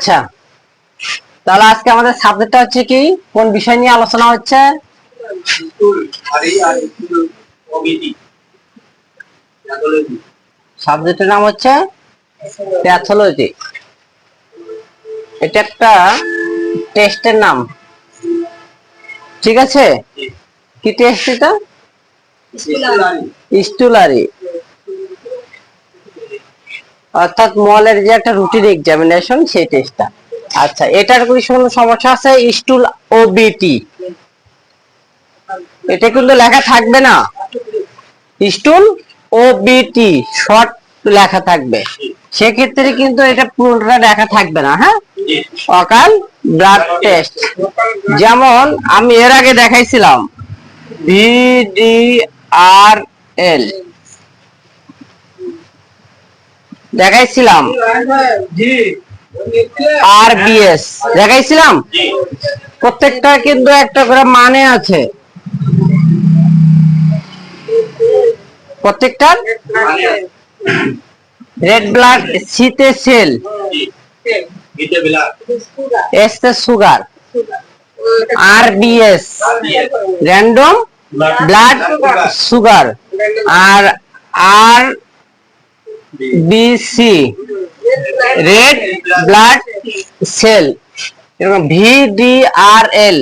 আচ্ছা। তাহলে আজকে আমাদের সাবজেক্টটা হচ্ছে কি? কোন বিষয় নিয়ে আলোচনা হচ্ছে? সাবজেক্টের নাম হচ্ছে প্যাথোলজি এটা একটা টেস্টের নাম। ঠিক আছে? কি টেস্ট এটা? স্টুলারি। অর্থাৎ মলের যে একটা রুটিন এক্সামিনেশন সেই টেস্টটা আচ্ছা এটার কোনো সমস্যা আছে? স্টুল ও বিটি এটা কিন্তু লেখা থাকবে না। স্টুল ও বিটি শর্ট লেখা থাকবে। সেক্ষেত্রে কিন্তু এটা পুরোটা লেখা থাকবে না হ্যাঁ? অকাল ব্লাড টেস্ট যেমন আমি এর আগে দেখাইছিলাম ভিডিআর দেখাইছিলাম। আর বিএস দেখাইছিলাম? প্রত্যেকটা কিন্তু একটা করে মানে আছে। প্রত্যেকটার রেড ব্লাড সিতে সেল এসতে সুগার আর বিএস র্যান্ডম ব্লাড সুগার আর আর বিসি রেড ব্লাড সেল এরকম ভিডিআরএল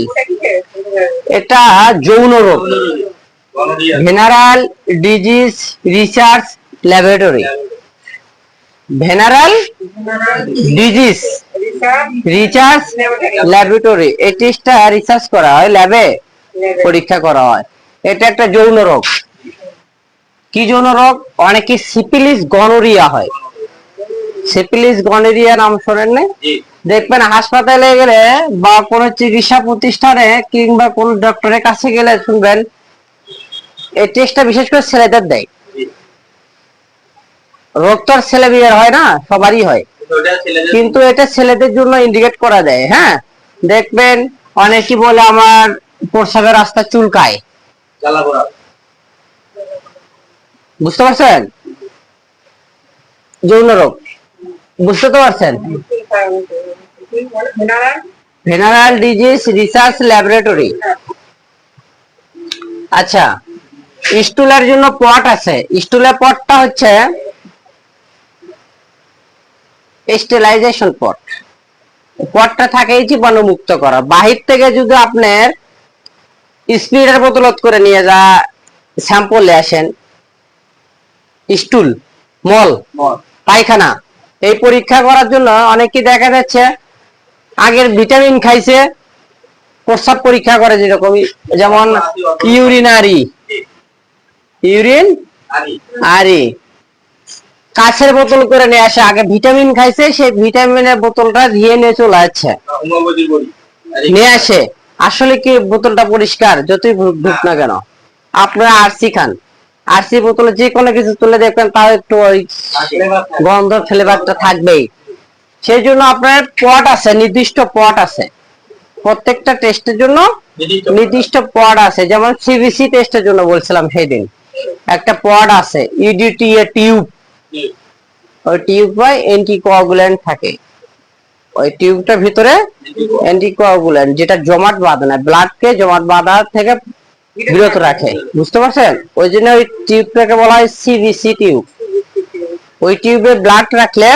এটা যৌন রোগ। Venereal disease research laboratory venereal disease research laboratory এই টেস্টটা রিসার্চ করা হয় ল্যাবে পরীক্ষা করা হয়। এটা একটা যৌন রোগ। কি যৌন রোগ? অনেকে সিপিলিস গনোরিয়া হয়। সিপিলিস গনোরিয়া নাম শোনেন না দেখবেন হাসপাতালে গেলে বা কোন চিকিৎসা প্রতিষ্ঠানে কিংবা কোন ডক্টরের কাছে গেলে শুনবেন এই টেস্টটা বিশেষ করে ছেলেদের দেয়। রোগ তো আর ছেলে বিয়ের হয় না সবারই হয়। কিন্তু এটা ছেলেদের জন্য ইন্ডিকেট করা যায় হ্যাঁ? দেখবেন অনেকেই বলে আমার প্রসাবের রাস্তা চুলকায়। বুঝতে পারছেন? যৌন রোগ। বুঝতে তো পারছেন? Venereal disease research laboratory. আচ্ছা স্টুলের জন্য পট আছে। স্টুলের পটটা হচ্ছে স্টেলাইজেশন পট। পটটা থাকে জীবাণুমুক্ত করা। বাহির থেকে যদি আপনার স্পিডের বোতলত করে নিয়ে যা স্যাম্পলে আসেন স্টুল মল পায়খানা। এই পরীক্ষা করার জন্য অনেকে দেখা যাচ্ছে আগের ভিটামিন খাইছে প্রস্রাব পরীক্ষা করে যেরকম যেমন ইউরিনারি। ইউরিন? আরি। কাছের বোতল করে নিয়ে আসে আগে ভিটামিন খাইছে সেই ভিটামিনের বোতলটা দিয়ে নিয়ে চলে আসছে। নিয়ে আসে। আসলে কি বোতলটা পরিষ্কার যতই ঢুক না কেন। আপনারা আরসি খান। আরসি বোতলে যে কোনো কিছু তুলে দেখবেন তাও একটু ওই গন্ধ ফ্লেভারটা থাকবেই। সেই জন্য আপনার পট আছে নির্দিষ্ট পট আছে। প্রত্যেকটা টেস্টের জন্য নির্দিষ্ট পড আছে। যেমন সিবিসি টেস্টের জন্য বলছিলাম সেই দিন একটা পড আছে ইডিটি এ টিউব ওই টিউব বা অ্যান্টিকোয়াগুল্যান্ট থাকে। ওই টিউবটার ভিতরে অ্যান্টিকোয়াগুল্যান্ট যেটা জমাট বাঁধে না। ব্লাডকে জমাট বাঁধা থেকে বিরত রাখে। বুঝতে পারছেন? ওই জন্য ওই টিউবটাকে বলা হয় সিবিসি টিউব। ওই টিউবে ব্লাড রাখলে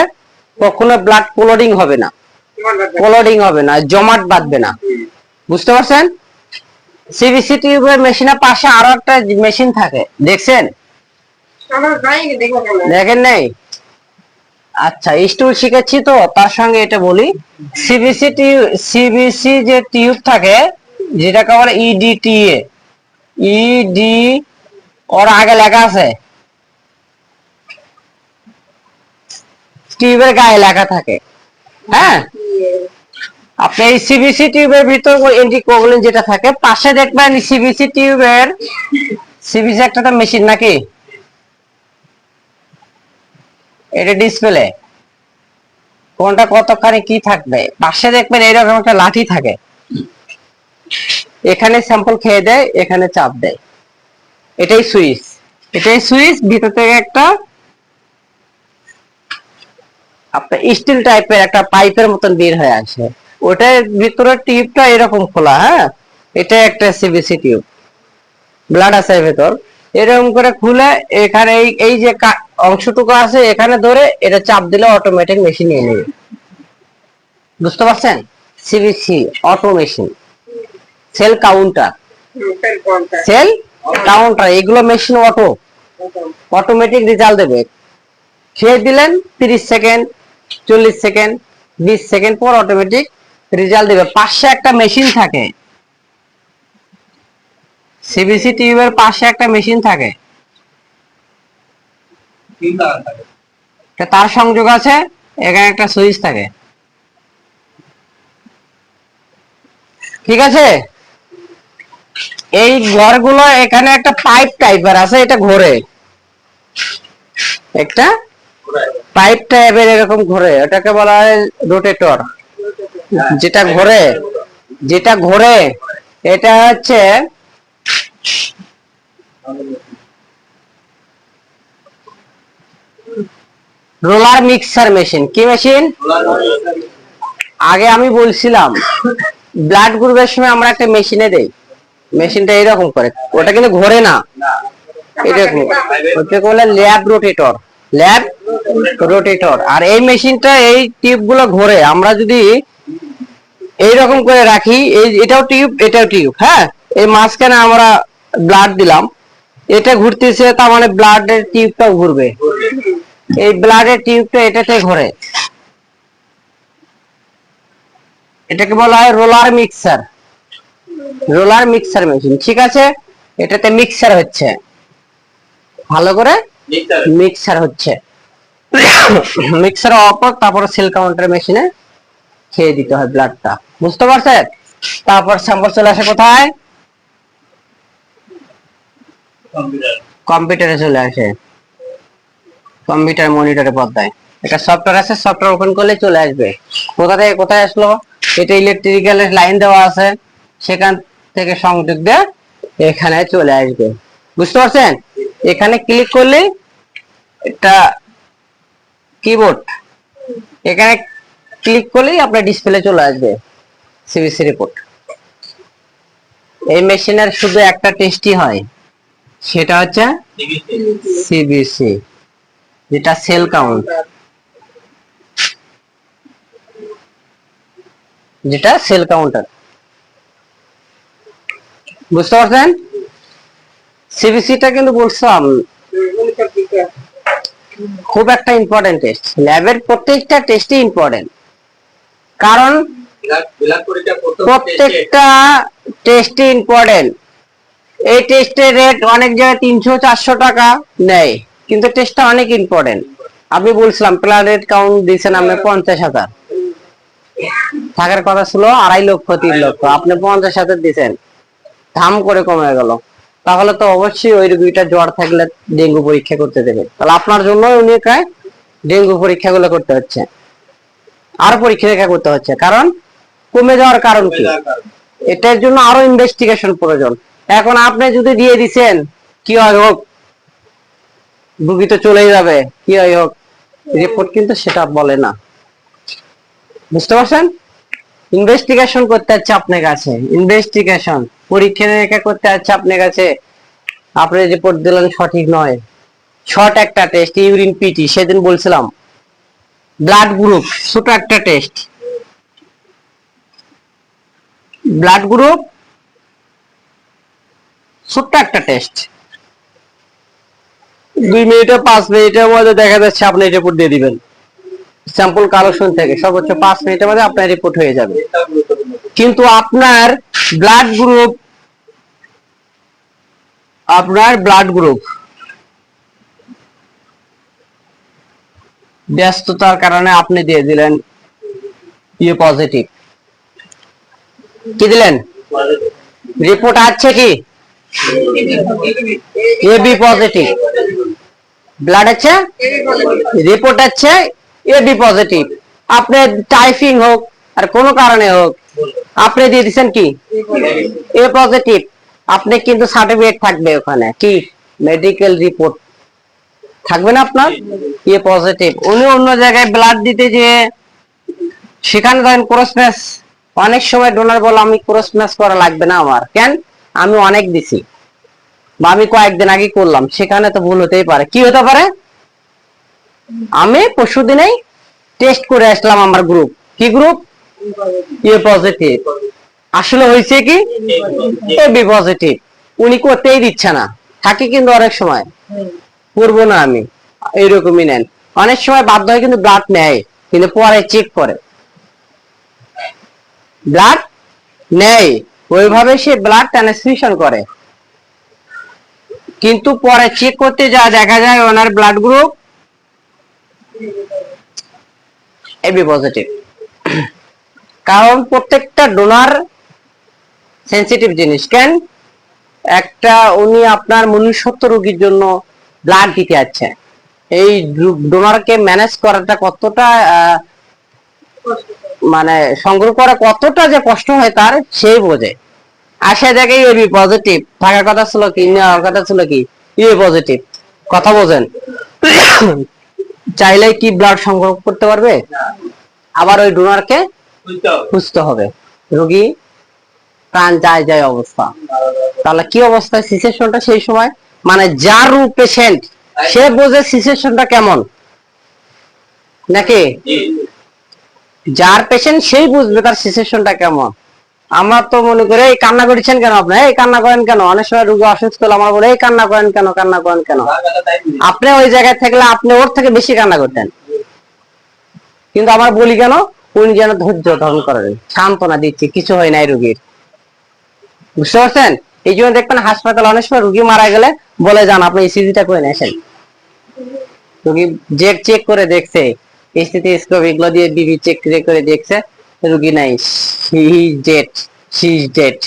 কখনো ব্লাড ক্লোডিং হবে না। ক্লোডিং হবে না জমাট বাঁধবে না। বুঝতে পারছেন? সিবিসি টিউবের মেশিনের পাশে আরও একটা মেশিন থাকে। দেখছেন? দেখেন নাই? আচ্ছা স্টুল শিখেছি তো তার সঙ্গে এটা বলি। সিবিসি টিউব সিবিসি যে টিউব থাকে যেটাকে বলে E ইডিটিএ ইডি ওর আগে লেখা আছে। টিউবের গায়ে লেখা থাকে। হ্যাঁ? আপনি এই সিবিসি টিউবের ভিতর এন্টিকোগুলিন যেটা থাকে, পাশে দেখবেন সিবিসি টিউবের সিবিসি একটা মেশিন নাকি? এটা ডিসপ্লে কোনটা কতখানি কি থাকবে? পাশে দেখবেন এরকম একটা লাঠি থাকে। এখানে স্যাম্পল খেয়ে দেয়, এখানে চাপ দেয়। এটাই সুইচ। এটাই সুইচ, ভিতর থেকে একটা আপনার স্টিল টাইপের একটা পাইপের মতন বের হয়ে আসে। ওটার ভিতরের টিউবটা এরকম খোলা হ্যাঁ? এটা একটা সিবিসি টিউব। ব্লাড আছে ভেতর। এরকম করে খুলে এখানে এই এই যে অংশটুকু আছে এখানে ধরে এটা চাপ দিলে অটোমেটিক মেশিন নিয়ে নেবে। বুঝতে পারছেন? CBC auto machine cell counter. Cell counter এগুলো মেশিন অটো অটোমেটিক রেজাল্ট দেবে। খেয়ে দিলেন তিরিশ সেকেন্ড চল্লিশ সেকেন্ড বিশ সেকেন্ড পর অটোমেটিক রেজাল্ট দেবে। পাশে একটা মেশিন থাকে। সিবিসি টিউবের পাশে একটা মেশিন থাকে। তার সংযোগ আছে এখানে একটা সুইচ থাকে। ঠিক আছে? এই ঘরগুলো এখানে একটা পাইপ টাইপের আছে, এটা ঘোরে। একটা পাইপ টাইপের এরকম ঘোরে, ওটাকে বলা হয় রোটেটর। যেটা ঘোরে যেটা ঘোরে, এটা হচ্ছে রোলার মিক্সার মেশিন। কি মেশিন? আগে আমি বলছিলাম, ব্লাড গ্রুপের সময় আমরা একটা মেশিনে দেই। মেশিনটা এরকম করে। ওটা কিন্তু ঘোরে না। এরকম ওটাকে বলে ল্যাব রোটেটর ল্যাব রোটেটর আর এই মেশিনটা, এই টিউবগুলো ঘোরে। আমরা যদি এইরকম করে রাখি, এই এটাও টিউব এটাও টিউব হ্যাঁ? এই মাঝখানে আমরা ব্লাড দিলাম। এটা ঘুরতেছে, তার মানে ব্লাডের টিউবটাও ঘুরবে। এই ব্লাডের টিউবটা এটাতে ঘোরে। এটাকে বলা হয় roller mixer roller mixer machine ঠিক আছে? এটাতে মিক্সার হচ্ছে। ভালো করে মিক্সার হচ্ছে। মিক্সার অপর তারপর সেল কাউন্টার মেশিনে খেয়ে দিতে হয় ব্লাডটা বুঝতে পারছেন? তারপর স্যাম্পল চলে আসে কোথায়? কম্পিউটারে। চলে আসে। কম্পিউটার মনিটরে পর্দায়। একটা সফটওয়্যার আছে সফটওয়্যার ওপেন করলে চলে আসবে। কোথা থেকে কোথায় আসলো? এটা ইলেকট্রিক্যাল লাইন দেওয়া আছে। সেখান থেকে সংযোগ দিয়ে এখানে চলে আসবে। বুঝতে পারছেন? এখানে ক্লিক করলে এটা কিবোর্ড এখানে ক্লিক করলেই আপনার ডিসপ্লে চলে আসবে সিবিসি রিপোর্ট এই মেশিনের শুধু একটা টেস্টই হয়, সেটা হচ্ছে সিবিসি যেটা সেল কাউন্ট যেটা সেল কাউন্টার বুঝতে পারছেন? সিবিসিটা কিন্তু বলছিলাম, খুব একটা ইম্পর্টেন্ট টেস্ট ল্যাবের প্রত্যেকটা টেস্টই ইম্পর্টেন্ট কারণ প্রত্যেকটা টেস্টই ইম্পর্টেন্ট এই টেস্টের রেট অনেক জায়গায় তিনশো, চারশো টাকা নেয়। কিন্তু টেস্টটা অনেক ইম্পর্টেন্ট আমি বলছিলাম প্ল্যানেট কাউন্ট দিয়েছেন আপনি পঞ্চাশ হাজার। থাকার কথা ছিল আড়াই লক্ষ, তিন লক্ষ। আপনি পঞ্চাশ হাজার দিয়েছেন। ধাম করে কমে গেল। তাহলে তো অবশ্যই ওই রোগীটা জ্বর থাকলে ডেঙ্গু পরীক্ষা করতে দেবে। তাহলে আপনার জন্য উনি কায় ডেঙ্গু পরীক্ষাগুলো করতে হচ্ছে। আর পরীক্ষা নিরীক্ষা করতে হচ্ছে। কারণ কমে যাওয়ার কারণ কি? এটার জন্য আরও ইনভেস্টিগেশন প্রয়োজন। এখন আপনি যদি দিয়ে দিছেন কি হয় হোক রুগী তো চলেই যাবে কি হয় হোক রিপোর্ট কিন্তু সেটা বলে না। বুঝতে পারছেন? ইনভেস্টিগেশন করতে হচ্ছে আপনার কাছে। ইনভেস্টিগেশন পরীক্ষা নিরীক্ষা করতে হচ্ছে আপনার কাছে। আপনি রিপোর্ট দিলেন সঠিক নয়। শর্ট একটা টেস্ট ইউরিন পিটি সেদিন বলছিলাম। ব্লাড গ্রুপ ছোট একটা টেস্ট ব্লাড গ্রুপ ছোট্ট একটা টেস্ট দুই মিনিটে পাঁচ মিনিটের মধ্যে দেখা যাচ্ছে আপনি রিপোর্ট দিয়ে দিবেন। স্যাম্পল কালেকশন থেকে সর্বোচ্চ পাঁচ মিনিটের মধ্যে আপনার রিপোর্ট হয়ে যাবে। কিন্তু আপনার ব্লাড গ্রুপ আপনার ব্লাড গ্রুপ ব্যস্ততার কারণে আপনি দিয়ে দিলেন ইয়ে পজিটিভ কি দিলেন? রিপোর্ট আছে কি? এবি পজিটিভ ব্লাড আছে? রিপোর্ট আছে এবি পজিটিভ আপনি টাইপিং হোক আর কোনো কারণে হোক, আপনি দিয়ে দিচ্ছেন কি? এ পজিটিভ আপনি কিন্তু সার্টিফিকেট থাকবে ওখানে। কি? মেডিকেল রিপোর্ট থাকবে না আপনার? ইয়ে পজিটিভ উনি অন্য জায়গায় ব্লাড দিতে যে সেখানে ধরেন ক্রস ম্যাচ অনেক সময় ডোনার বলে, আমি ক্রস ম্যাচ করা লাগবে না আমার। কেন? আমি অনেক দিছি। বা আমি কয়েকদিন আগে করলাম। সেখানে তো ভুল হতেই পারে। কি হতে পারে? আমি পরশু দিনেই টেস্ট করে আসলাম আমার গ্রুপ কি গ্রুপ ইয়ে পজিটিভ আসলে হয়েছে কি? AB positive. উনি করতেই দিচ্ছে না। থাকে কিন্তু অনেক সময়। করব না আমি। এইরকমই নেন। অনেক সময় বাধ্য হয় কিন্তু ব্লাড নেয়। কিন্তু পরে চেক করে। ব্লাড নেয়। ওইভাবে সে ব্লাড ট্রান্সফিউশন করে। কিন্তু পরে চেক করতে যা দেখা যায় ওনার ব্লাড গ্রুপ এবি পজিটিভ। কারণ প্রত্যেকটা ডোনার সেন্সিটিভ জিনিস। কেন? একটা উনি আপনার মনুষ্যত্ব রোগীর জন্য ব্লাড দিতে যাচ্ছে। এই ডোনারকে ম্যানেজ করাটা কতটা মানে সংগ্রহ করা কতটা যে কষ্ট হয় তার সেই বোঝে। আসে দেখে এবি পজিটিভ থাকার কথা ছিল কি নেওয়ার কথা ছিল কি ইয়ে পজিটিভ কথা বোঝেন। চাইলে কি ব্লাড সংগ্রহ করতে পারবে? আবার ওই ডোনারকে সুস্থ হবে। রোগী প্রাণ যায় যায় অবস্থা। তাহলে কি অবস্থা? সিচুয়েশনটা সেই সময়? মানে যার পেশেন্ট সে বোঝে সিচুয়েশনটা কেমন? নাকি? যার পেশেন্ট সেই বুঝবে তার সিচুয়েশনটা কেমন। আমরা তো মনে করি এই কান্না করেছেন কেন আপনি? এই কান্না করেন কেন? অনেক সময় রুগী অসুস্থ হলে আমার বলে এই কান্না করেন কেন? কান্না করেন কেন? আপনি ওই জায়গায় থাকলে আপনি ওর থেকে বেশি কান্না করতেন। কিন্তু আমরা বলি কেন? উনি যেন ধৈর্য ধারণ করেন। সান্ত্বনা দিচ্ছে কিছু হয় নাই রোগীর। বুঝতে পারছেন? এই জন্য দেখবেন হাসপাতালে অনেক সময় রুগী মারা গেলে বলে যান আপনি ইসিজিটা করে আসেন। রুগী যে চেক করে দেখছে স্থিতি স্কোপ এগুলো দিয়ে বিবি চেক করে দেখছে রুগী নাই। সি ডেট সি ডেট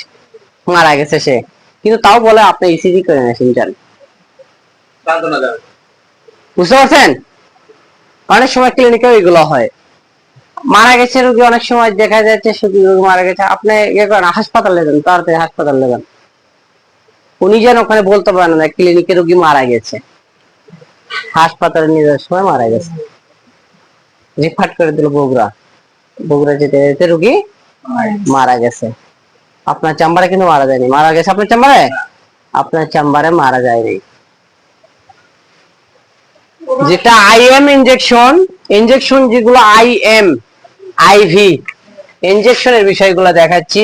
মারা গেছে সে। কিন্তু তাও বলে আপনি ইসিজি করে আসেন যান বুঝতে পারছেন? অনেক সময় ক্লিনিকে এগুলো হয়। মারা গেছে রোগী অনেক সময় দেখা যাচ্ছে শুধু রোগী মারা গেছে। আপনি ইয়ে করেন, হাসপাতালে যান, তাড়াতাড়ি হাসপাতালে যান। উনি যেন ওখানে বলতে পারেন না, ক্লিনিকে রোগী মারা গেছে। হাসপাতালে নিয়ে যাওয়ার সময় মারা গেছে। রিফার করে দিল বগুড়া। বগুড়া যেতে যেতে রোগী মারা গেছে। আপনার চেম্বারে কিন্তু মারা যায়নি। মারা গেছে আপনার চেম্বারে? আপনার চেম্বারে মারা যায়নি। যেটা আইএম ইনজেকশন ইনজেকশন যেগুলো আইএম আইভি ইনজেকশনের বিষয়গুলো দেখাচ্ছি।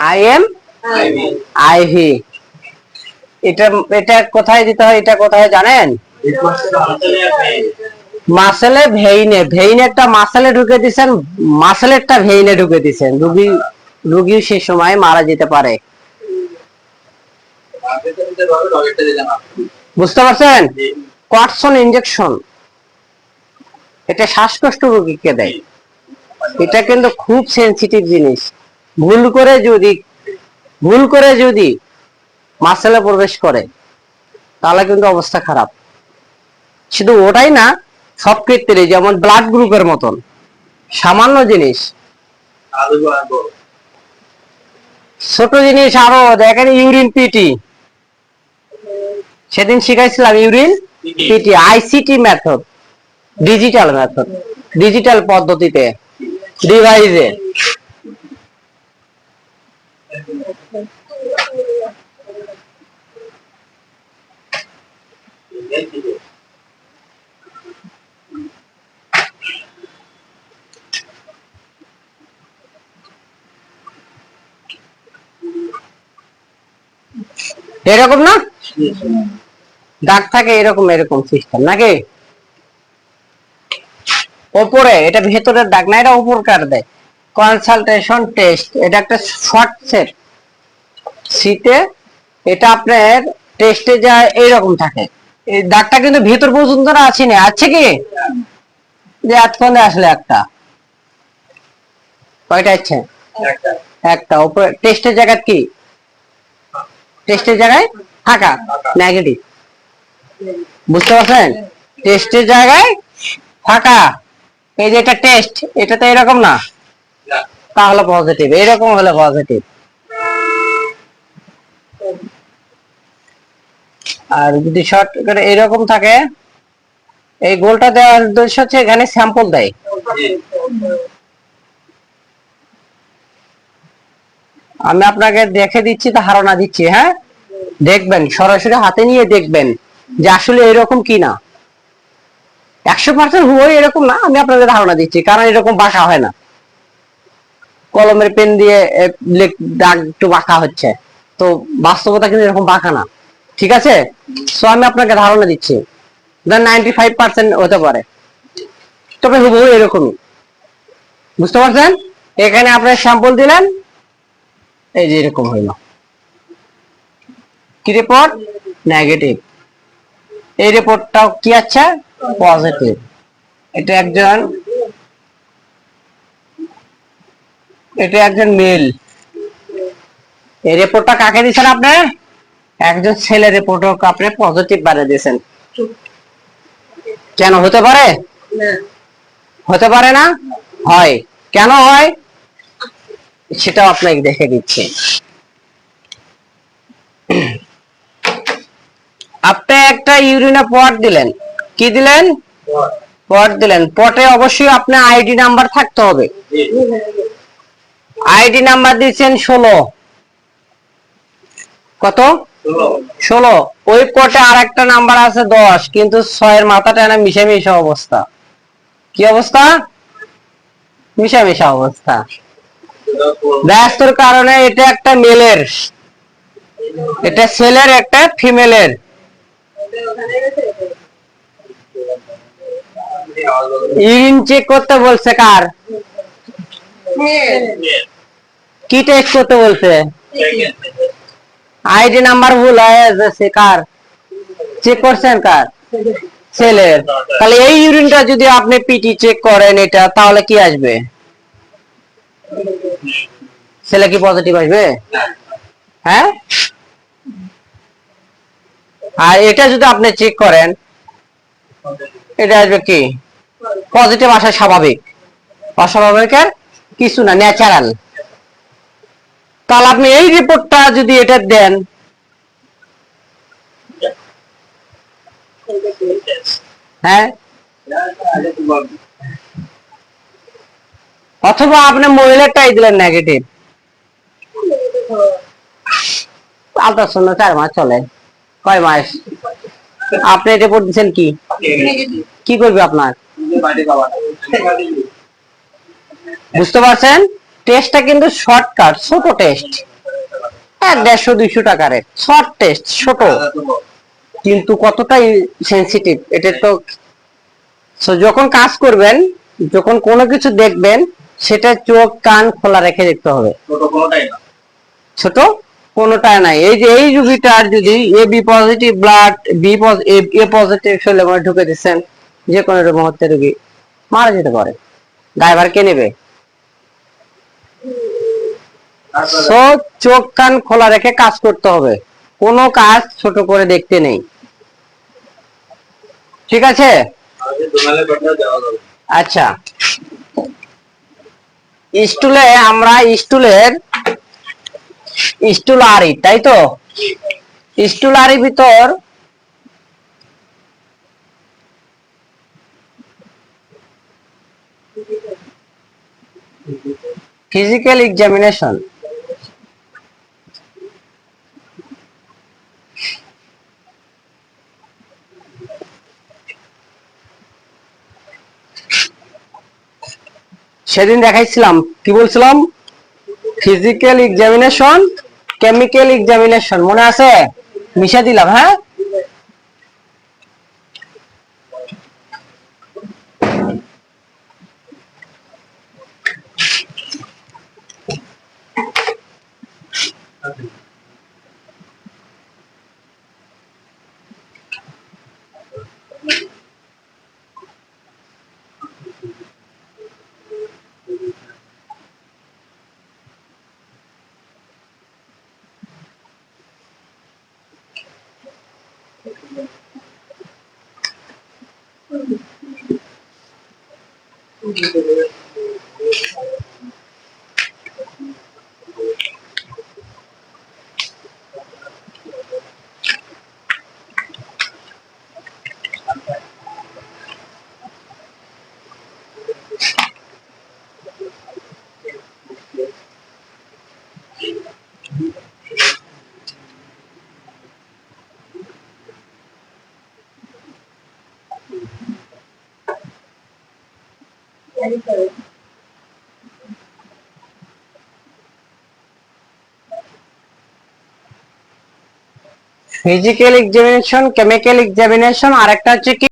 আই এম আইভি এটা এটা কোথায় দিতে হয়, এটা কোথায় জানেন? মাসেলে ভেইনে ভেইনে একটা মাসেলে ঢুকে দিছেন মাসেলেরটা ভেইনে ঢুকে দিছেন। রুগী রুগী সে সময় মারা যেতে পারে। বুঝতে পারছেন? কটসন ইনজেকশন এটা শ্বাসকষ্ট রোগীকে দেয়। এটা কিন্তু খুব সেন্সিটিভ জিনিস। ভুল করে যদি ভুল করে যদি মাসেলে প্রবেশ করে তাহলে কিন্তু অবস্থা খারাপ। শুধু ওটাই না সব ক্ষেত্রে যেমন ব্লাড গ্রুপের মতন সামান্য জিনিস। ছোট জিনিস আরও দেখেন ইউরিন পিটি সেদিন শিখাইছিলাম urine PT ICT method digital method digital পদ্ধতিতে ডিভাইসে এরকম না? দাগ থাকে এরকম এরকম সিস্টেম নাকি? ওপরে এটা ভেতরের দাগ না এটা উপরকার দেয়? কনসালটেশন টেস্ট এটা একটা শর্ট সেট শীতে এটা আপনার টেস্টে যা এইরকম থাকে। এই দাগটা কিন্তু ভেতর পর্যন্ত না আছে না আছে কি? যে এতক্ষণে আসলে একটা। কয়টা আছে? একটা। উপরে টেস্টের জায়গা কি? টেস্টের জায়গায় ফাঁকা নেগেটিভ বুঝতে পারছেন? টেস্টের জায়গায় ফাঁকা। এই যে এটা টেস্ট এটা তো এরকম না। তাহলে পজিটিভ এরকম হলে পজিটিভ আর যদি শর্ট করে এরকম থাকে, এই গোলটা দেওয়ার উদ্দেশ্য হচ্ছে এখানে স্যাম্পল দেয়। আমি আপনাকে দেখে দিচ্ছি ধারণা দিচ্ছি হ্যাঁ? দেখবেন, সরাসরি হাতে নিয়ে দেখবেন যে আসলে এরকম কি না। একশো পার্সেন্ট হুবই এরকম না, আমি আপনাকে ধারণা দিচ্ছি, কারণ এরকম বাঁকা হয় না। কলমের পেন দিয়ে দাগ একটু বাঁকা হচ্ছে, তো বাস্তবতা কিন্তু এরকম বাঁকা না। ঠিক আছে? সো আমি আপনাকে ধারণা দিচ্ছি নাইনটি ফাইভ পার্সেন্ট হতে পারে। তবে হুবহু এরকমই। বুঝতে পারছেন? এখানে আপনার স্যাম্পল দিলেন এই যে এরকম হইল। কি রিপোর্ট নেগেটিভ এই রিপোর্টটাও কি আছে পজিটিভ এটা একজন এটা একজন মেল এই রিপোর্টটা কাকে দিয়েছেন আপনি একজন ছেলে রিপোর্ট আপনি পজিটিভ বানিয়ে দিয়েছেন। কেন হতে পারে? হতে পারে না? হয়। কেন হয়? সেটাও আপনাকে দেখে দিচ্ছি। আপনি একটা ইউরিনা পট দিলেন। কি দিলেন? পট। দিলেন। পটে অবশ্যই আপনার আইডি নাম্বার থাকতে হবে। আইডি নাম্বার দিচ্ছেন ষোলো। কত? ষোলো। ওই পটে আর একটা নাম্বার আছে দশ কিন্তু ছয়ের মাথাটা না মিশে মিশে অবস্থা। কি অবস্থা? মিশা মিশা অবস্থা। ব্যস্তর কারণে এটা একটা মেলের। এটা ছেলের একটা ফিমেলের। ইউরিন চেক করতে বলছে কার? কি টেস্ট করতে বলছে? আইডি নাম্বার ভুল হয়ে যাচ্ছে কার? চেক করছেন কার? ছেলের। তাহলে এই ইউরিনটা যদি আপনি পিটি চেক করেন এটা, তাহলে কি আসবে? ছেলে কি পজিটিভ আসবে? হ্যাঁ? আর এটা যদি আপনি চেক করেন, এটা আসবে কি? পজিটিভ আসা স্বাভাবিক। অস্বাভাবিকের কিছু না ন্যাচারাল তাহলে আপনি এই রিপোর্টটা যদি এটা দেন হ্যাঁ? অথবা আপনি মহিলাটাই দিলেন নেগেটিভ আল্ট্রাসাউন্ড চার মাস চলে। কয় মাস? আপনি রিপোর্ট দিচ্ছেন কি? কি করবে আপনার? বুঝতে পারছেন? টেস্টটা কিন্তু শর্টকাট ছোট টেস্ট এক দেড়শো, দুইশো টাকার। শর্ট টেস্ট ছোট। কিন্তু কতটাই সেন্সিটিভ এটা তো যখন কাজ করবেন, যখন কোনো কিছু দেখবেন সেটা চোখ কান খোলা রেখে দেখতে হবে। ছোট কোনোটা নাই এই যে এই রুগীটার যদি A B positive blood B A positive শরীরে মধ্যে ঢুকে দিচ্ছেন যে কোনো মুহূর্তে রুগী মারা যেতে পারে। ড্রাইভার কে নেবে? চোখ কান খোলা রেখে কাজ করতে হবে। কোনো কাজ ছোট করে দেখতে নেই। ঠিক আছে? আচ্ছা। স্টুলে আমরা স্টুলের স্টুল আরি তাই তো? স্টুল আরি ভিতর ফিজিক্যাল এক্সামিনেশন সেদিন দেখাইছিলাম কি বলছিলাম? ফিজিক্যাল এক্সামিনেশন কেমিক্যাল এক্সামিনেশন মনে আছে? মিশা দিলাম হ্যাঁ? পুজো দেবে ক্যারি করে ফিজিক্যাল এক্সামিনেশন কেমিক্যাল এক্সামিনেশন আর একটা হচ্ছে কি?